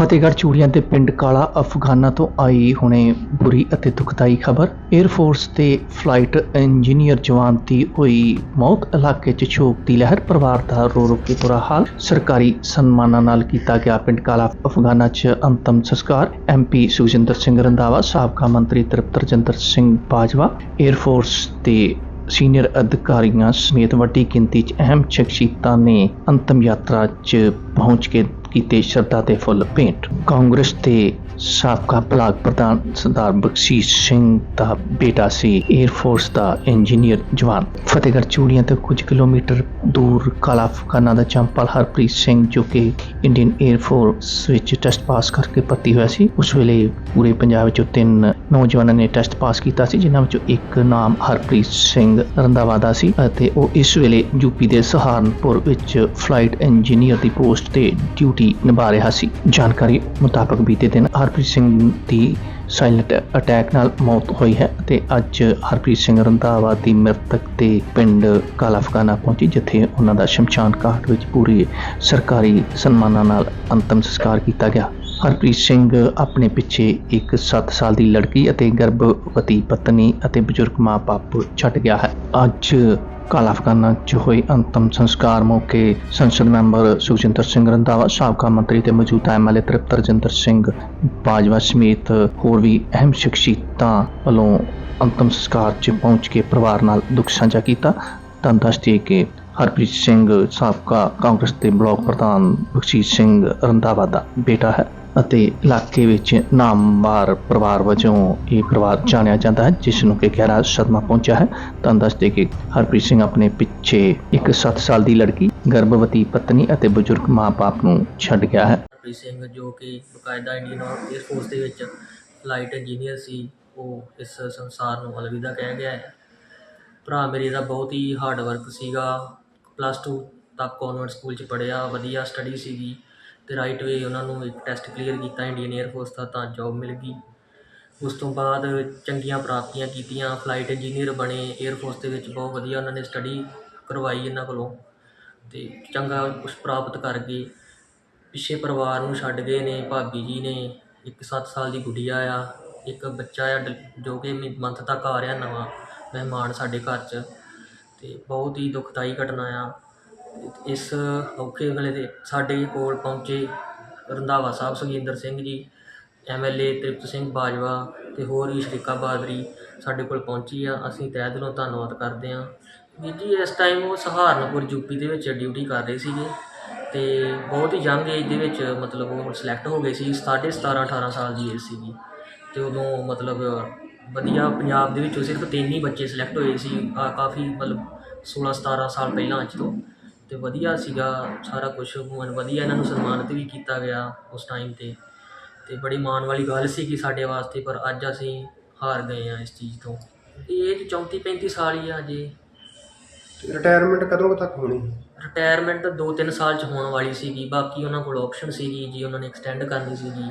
ਫਤਿਹਗੜ੍ਹ ਚੂੜੀਆਂ ਦੇ ਪਿੰਡ ਕਾਲਾ ਅਫਗਾਨਾਂ ਤੋਂ ਆਈ ਹੁਣੇ ਬੁਰੀ ਅਤੇ ਦੁਖਦਾਈ ਖਬਰ। 에ਅਰ ਫੋਰਸ ਦੇ ਫਲਾਈਟ ਇੰਜੀਨੀਅਰ ਜਵਾਨ ਦੀ ਹੋਈ ਮੌਤ ਇਲਾਕੇ 'ਚ ਸ਼ੋਕ ਦੀ ਲਹਿਰ। ਪਰਿਵਾਰ ਦਾ ਰੋ ਰੋ ਕੇ ਬੁਰਾ ਹਾਲ। ਸਰਕਾਰੀ ਸਨਮਾਨਾਂ ਨਾਲ ਕੀਤਾ ਗਿਆ ਪਿੰਡ ਕਾਲਾ ਅਫਗਾਨਾਂ 'ਚ ਅੰਤਮ ਸੰਸਕਾਰ। ਐਮਪੀ ਸੁਖਜਿੰਦਰ ਸਿੰਘ ਰੰਧਾਵਾ, ਸਾਬਕਾ ਮੰਤਰੀ ਤ੍ਰਿਪਤ ਰਜਿੰਦਰ ਸਿੰਘ ਬਾਜਵਾ 에ਅਰ ਫੋਰਸ ਦੇ ਸੀਨੀਅਰ ਅਧਿਕਾਰੀਆਂ ਸਮੇਤ ਵੱਡੀ ਗਿਣਤੀ 'ਚ ਅਹਿਮ ਸ਼ਖਸੀਅਤਾਂ ਨੇ ਅੰਤਮ ਯਾਤਰਾ 'ਚ ਪਹੁੰਚ ਕੇ ਕੀਤੇ ਸ਼ਰਧਾ ਦੇ ਫੁੱਲ ਭੇਂਟ। ਕਾਂਗਰਸ ਦੇ ਸਾਬਕਾ ਬਲਾਕ ਪ੍ਰਧਾਨ ਸਰਦਾਰ ਬਖਸ਼ੀਸ਼ ਸਿੰਘ ਦਾ ਬੇਟਾ ਸੀ 에ਅਰ ਫੋਰਸ ਦਾ ਇੰਜੀਨੀਅਰ ਜਵਾਨ। ਫਤਿਹਗੜ੍ਹ ਚੂੜੀਆਂ ਤੋਂ ਕੁਝ ਕਿਲੋਮੀਟਰ ਦੂਰ ਕਾਲਾ ਅਫਗਾਨਾ ਦਾ ਚੰਪਲ ਹਰਪ੍ਰੀਤ ਸਿੰਘ ਜੋ ਕਿ ਇੰਡੀਅਨ 에ਅਰ ਫੋਰਸ ਵਿੱਚ ਟੈਸਟ ਪਾਸ ਕਰਕੇ ਭਰਤੀ ਹੋਇਆ ਸੀ, ਉਸ ਵੇਲੇ ਪੂਰੇ ਪੰਜਾਬ ਵਿੱਚੋਂ ਤਿੰਨ ਨੌਜਵਾਨਾਂ ਨੇ ਟੈਸਟ ਪਾਸ ਕੀਤਾ ਸੀ, ਜਿਨ੍ਹਾਂ ਵਿੱਚੋਂ ਇੱਕ ਨਾਮ ਹਰਪ੍ਰੀਤ ਸਿੰਘ ਰੰਧਾਵਾ ਦਾ ਸੀ ਅਤੇ ਉਹ ਇਸ ਵੇਲੇ ਯੂਪੀ ਦੇ ਸਹਾਰਨਪੁਰ ਵਿੱਚ ਫਲਾਈਟ ਇੰਜੀਨੀਅਰ ਦੀ ਪੋਸਟ ਤੇ ਡਿਊਟੀ ਨਿਭਾ ਰਿਹਾ ਸੀ। ਜਾਣਕਾਰੀ ਮੁਤਾਬਕ ਬੀਤੇ ਦਿਨ ਹਰਪ੍ਰੀਤ ਸਿੰਘ ਦੀ ਸਾਇਲੈਂਟ ਅਟੈਕ ਨਾਲ ਮੌਤ ਹੋਈ ਹੈ ਅਤੇ ਅੱਜ ਹਰਪ੍ਰੀਤ ਸਿੰਘ ਰੰਧਾਵਾ ਦੀ ਮ੍ਰਿਤਕ ਦੇ ਪਿੰਡ ਕਾਲਾ ਪਹੁੰਚੀ, ਜਿੱਥੇ ਉਹਨਾਂ ਦਾ ਸ਼ਮਸ਼ਾਨ ਘਾਟ ਵਿੱਚ ਪੂਰੇ ਸਰਕਾਰੀ ਸਨਮਾਨਾਂ ਨਾਲ ਅੰਤਮ ਸੰਸਕਾਰ ਕੀਤਾ ਗਿਆ। ਹਰਪ੍ਰੀਤ ਸਿੰਘ ਆਪਣੇ ਪਿੱਛੇ ਇੱਕ 7 ਸਾਲ ਦੀ ਲੜਕੀ ਅਤੇ ਗਰਭਵਤੀ ਪਤਨੀ ਅਤੇ ਬਜ਼ੁਰਗ ਮਾਂ-ਬਾਪ ਛੱਡ ਗਿਆ ਹੈ। ਅੱਜ ਕਾਲਾ ਅਫਗਾਨਾ 'ਚ ਹੋਏ ਅੰਤਮ ਸੰਸਕਾਰ ਮੌਕੇ ਸੰਸਦ ਮੈਂਬਰ ਸੁਖਜਿੰਦਰ ਸਿੰਘ ਰੰਧਾਵਾ, ਸਾਬਕਾ ਮੰਤਰੀ ਤੇ ਮੌਜੂਦਾ ਐਮਐਲਏ ਤ੍ਰਿਪਤ ਰਜਿੰਦਰ ਸਿੰਘ ਬਾਜਵਾ ਸਮੇਤ ਹੋਰ ਵੀ ਅਹਿਮ ਸ਼ਖਸੀਅਤਾਂ ਵੱਲੋਂ ਅੰਤਮ ਸੰਸਕਾਰ 'ਚ ਪਹੁੰਚ ਕੇ ਪਰਿਵਾਰ ਨਾਲ ਦੁੱਖ ਸਾਂਝਾ ਕੀਤਾ। ਤਾਂ ਦੱਸ ਕਿ ਹਰਪ੍ਰੀਤ ਸਿੰਘ, ਸਾਬਕਾ ਕਾਂਗਰਸ ਦੇ ਬਲਾਕ ਪ੍ਰਧਾਨ ਬਖਸ਼ੀਸ਼ ਸਿੰਘ ਰੰਧਾਵਾ ਦਾ ਬੇਟਾ ਹੈ। ਅਤੇ ਇਲਾਕੇ ਵਿੱਚ ਨਾਮਵਾਰ ਪਰਿਵਾਰ ਵਜੋਂ ਇਹ ਪਰਿਵਾਰ ਜਾਣਿਆ ਜਾਂਦਾ ਹੈ, ਜਿਸ ਨੂੰ ਕਿ ਗਹਿਰਾ ਸਦਮਾ ਪਹੁੰਚਿਆ ਹੈ। ਤਾਂ ਦੱਸਦੇ ਕਿ ਹਰਪ੍ਰੀਤ ਸਿੰਘ ਆਪਣੇ ਪਿੱਛੇ ਇੱਕ 7 ਸਾਲ ਦੀ ਲੜਕੀ, ਗਰਭਵਤੀ ਪਤਨੀ ਅਤੇ ਬਜ਼ੁਰਗ ਮਾਂ-ਬਾਪ ਨੂੰ ਛੱਡ ਗਿਆ ਹੈ। ਹਰਪ੍ਰੀਤ ਸਿੰਘ ਜੋ ਕਿ ਬਕਾਇਦਾ ਇੰਡੀਅਨ 에ਅਰ ਫੋਰਸ ਦੇ ਵਿੱਚ ਫਲਾਈਟ ਇੰਜੀਨੀਅਰ ਸੀ, ਉਹ ਇਸ ਸੰਸਾਰ ਨੂੰ ਅਲਵਿਦਾ ਕਹਿ ਗਿਆ ਹੈ। ਭਰਾ ਮੇਰੇ ਦਾ ਬਹੁਤ ਹੀ ਹਾਰਡ ਵਰਕ ਸੀਗਾ। ਪਲੱਸ 2 ਤੱਕ ਕਨਵੈਂਟ ਸਕੂਲ ਚ ਪੜ੍ਹਿਆ, ਵਧੀਆ ਸਟੱਡੀ ਸੀਗੀ। ਅਤੇ ਰਾਈਟ ਵੇ ਉਹਨਾਂ ਨੂੰ ਇੱਕ ਟੈਸਟ ਕਲੀਅਰ ਕੀਤਾ ਇੰਡੀਅਨ 에ਅਰ ਫੋਰਸ ਦਾ ਤਾਂ ਜੋਬ ਮਿਲ ਗਈ। ਉਸ ਤੋਂ ਬਾਅਦ ਚੰਗੀਆਂ ਪ੍ਰਾਪਤੀਆਂ ਕੀਤੀਆਂ ਫਲਾਈਟ ਇੰਜੀਨੀਅਰ ਬਣੇ 에ਅਰ ਫੋਰਸ ਦੇ ਵਿੱਚ ਬਹੁਤ ਵਧੀਆ ਉਹਨਾਂ ਨੇ ਸਟੱਡੀ ਕਰਵਾਈ ਇਹਨਾਂ ਕੋਲੋਂ ਅਤੇ ਚੰਗਾ ਕੁਛ ਪ੍ਰਾਪਤ ਕਰ ਗਏ। ਪਿੱਛੇ ਪਰਿਵਾਰ ਨੂੰ ਛੱਡ ਗਏ ਨੇ, ਭਾਬੀ ਜੀ ਨੇ, ਇੱਕ 7 ਸਾਲ ਦੀ ਗੁੜੀਆ ਆ, ਇੱਕ ਬੱਚਾ ਆ ਡਿਲ- ਜੋ ਕਿ ਮੰਥ ਤੱਕ ਆ ਰਿਹਾ ਨਵਾਂ ਮਹਿਮਾਨ ਸਾਡੇ ਘਰ 'ਚ ਅਤੇ ਬਹੁਤ ਹੀ ਦੁਖਦਾਈ ਘਟਨਾ ਆ। ਇਸ ਔਖੇ ਵੇਲੇ ਦੇ ਸਾਡੇ ਕੋਲ ਪਹੁੰਚੇ ਰੰਧਾਵਾ ਸਾਹਿਬ ਸੁਖਜਿੰਦਰ ਸਿੰਘ ਜੀ ਐਮਐਲਏ ਤ੍ਰਿਪਤ ਸਿੰਘ ਬਾਜਵਾ ਅਤੇ ਹੋਰ ਵੀ ਸ਼ਰੀਕਾ ਬਹਾਦਰੀ ਸਾਡੇ ਕੋਲ ਪਹੁੰਚੀ ਆ। ਅਸੀਂ ਤਹਿ ਦਿਲੋਂ ਧੰਨਵਾਦ ਕਰਦੇ ਹਾਂ। ਵੀਰ ਜੀ, ਇਸ ਟਾਈਮ ਉਹ ਸਹਾਰਨਪੁਰ ਯੂਪੀ ਦੇ ਵਿੱਚ ਡਿਊਟੀ ਕਰ ਰਹੇ ਸੀਗੇ ਅਤੇ ਬਹੁਤ ਹੀ ਯੰਗ ਏਜ ਦੇ ਵਿੱਚ ਮਤਲਬ ਉਹ ਸਿਲੈਕਟ ਹੋ ਗਏ ਸੀ 17 17 18 ਸਾਲ ਦੀ ਏਜ ਸੀਗੀ ਅਤੇ ਉਦੋਂ ਮਤਲਬ ਵਧੀਆ ਪੰਜਾਬ ਦੇ ਵਿੱਚੋਂ ਸਿਰਫ ਤਿੰਨ ਹੀ ਬੱਚੇ ਸਿਲੈਕਟ ਹੋਏ ਸੀ ਕਾਫੀ ਮਤਲਬ 16 17 ਸਾਲ ਪਹਿਲਾਂ ਅੱਜ ਤੋਂ। ਤੇ ਵਧੀਆ ਸੀਗਾ ਸਾਰਾ ਕੁਝ ਹੁਣ ਵਧੀਆ ਇਹਨਾਂ ਨੂੰ ਸਨਮਾਨਿਤ ਵੀ ਕੀਤਾ ਗਿਆ ਉਸ ਟਾਈਮ ਤੇ। ਤੇ ਬੜੀ ਮਾਣ ਵਾਲੀ ਗੱਲ ਸੀ ਕਿ ਸਾਡੇ ਵਾਸਤੇ ਪਰ ਅੱਜ ਅਸੀਂ ਹਾਰ ਗਏ ਆ ਇਸ ਚੀਜ਼ ਤੋਂ। ਇਹ 34 35 ਸਾਲ ਹੀ ਆ ਜੇ ਰਿਟਾਇਰਮੈਂਟ ਕਦੋਂ ਕੁ ਤੱਕ ਹੋਣੀ? ਰਿਟਾਇਰਮੈਂਟ 2-3 ਸਾਲ ਚ ਹੋਣ ਵਾਲੀ ਸੀਗੀ। ਬਾਕੀ ਉਹਨਾਂ ਕੋਲ ਆਪਸ਼ਨ ਸੀਗੀ ਜੀ ਉਹਨਾਂ ਨੇ ਐਕਸਟੈਂਡ ਕਰਨੀ ਸੀਗੀ।